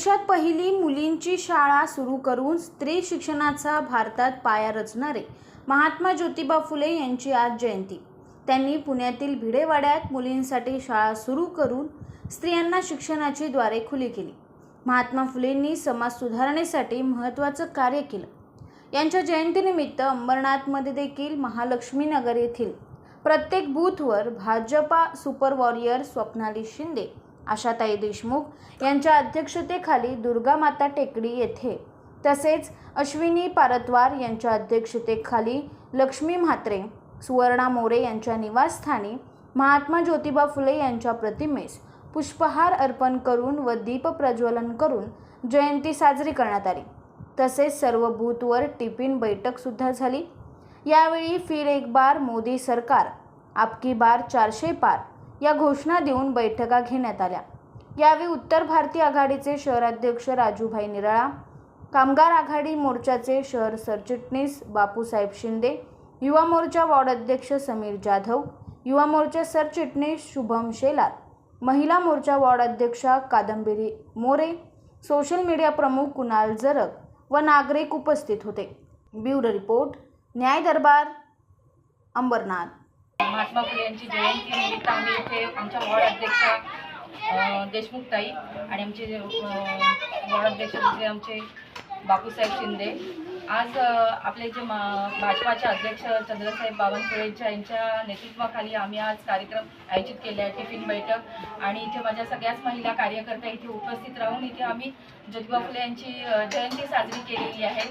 देशात पहिली मुलींची शाळा सुरू करून स्त्री शिक्षणाचा भारतात पाया रचणारे महात्मा ज्योतिबा फुले यांची आज जयंती. त्यांनी पुण्यातील भिडेवाड्यात मुलींसाठी शाळा सुरू करून स्त्रियांना शिक्षणाची द्वारे खुली केली. महात्मा फुलेंनी समाज सुधारणेसाठी महत्त्वाचं कार्य केलं. यांच्या जयंतीनिमित्त अंबरनाथमध्ये देखील महालक्ष्मीनगर येथील प्रत्येक बूथवर भाजपा सुपर वॉरियर स्वप्नाली शिंदे आशाताई देशमुख यांच्या अध्यक्षतेखाली दुर्गा माता टेकडी येथे. तसेच अश्विनी पारतवार यांच्या अध्यक्षतेखाली लक्ष्मी म्हात्रे सुवर्णा मोरे यांच्या निवासस्थानी महात्मा ज्योतिबा फुले यांच्या प्रतिमेस पुष्पहार अर्पण करून व दीप प्रज्वलन करून जयंती साजरी करण्यात आली. तसेच सर्व बूथवर टिफिन बैठकसुद्धा झाली. यावेळी फिर एक बार मोदी सरकार आपकी बार चारशे पार या घोषणा देऊन बैठका घेण्यात आल्या. यावेळी उत्तर भारतीय आघाडीचे शहराध्यक्ष राजूभाई निराळा कामगार आघाडी मोर्चाचे शहर सरचिटणीस बापूसाहेब शिंदे युवा मोर्चा वॉर्ड अध्यक्ष समीर जाधव युवा मोर्चा सरचिटणीस शुभम शेलार महिला मोर्चा वॉर्ड अध्यक्षा कादंबरी मोरे सोशल मीडिया प्रमुख कुणाल जरग व नागरिक उपस्थित होते. ब्युरो रिपोर्ट न्याय दरबार अंबरनाथ. महात्मा फुले यांची जयंती. आम्ही इथे आमच्या वॉर्ड अध्यक्ष देशमुख ताई आणि आमचे वॉर्ड अध्यक्ष म्हणजे आमचे बापूसाहेब शिंदे. आज आपले जे मा भाजपाचे अध्यक्ष चंद्रसाहेब बावनकुळेच्या यांच्या नेतृत्वाखाली आम्ही आज कार्यक्रम आयोजित केले आहे टिफिन बैठक. आणि इथे माझ्या सगळ्याच महिला कार्यकर्त्या इथे उपस्थित राहून इथे आम्ही ज्योतिबा फुले यांची जयंती साजरी केलेली आहे.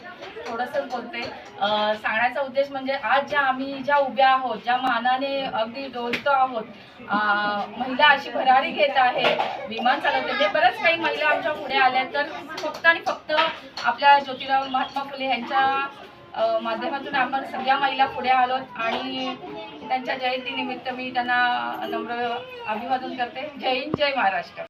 थोडंसं बोलते. सांगण्याचा उद्देश म्हणजे आज ज्या आम्ही ज्या उभ्या आहोत ज्या मानाने अगदी डोलतो आहोत महिला अशी भरारी घेत आहे विमान चालवते. म्हणजे बऱ्याच काही महिला आमच्या पुढे आल्या तर फक्त आणि फक्त आपल्या ज्योतिराव महात्मा फुले यांच्या माध्यमातून आपण सगळ्या महिला पुढे आलो आणि त्यांच्या जयंतीनिमित्त मी त्यांना नम्र अभिवादन करते. जय हिंद जय महाराष्ट्र.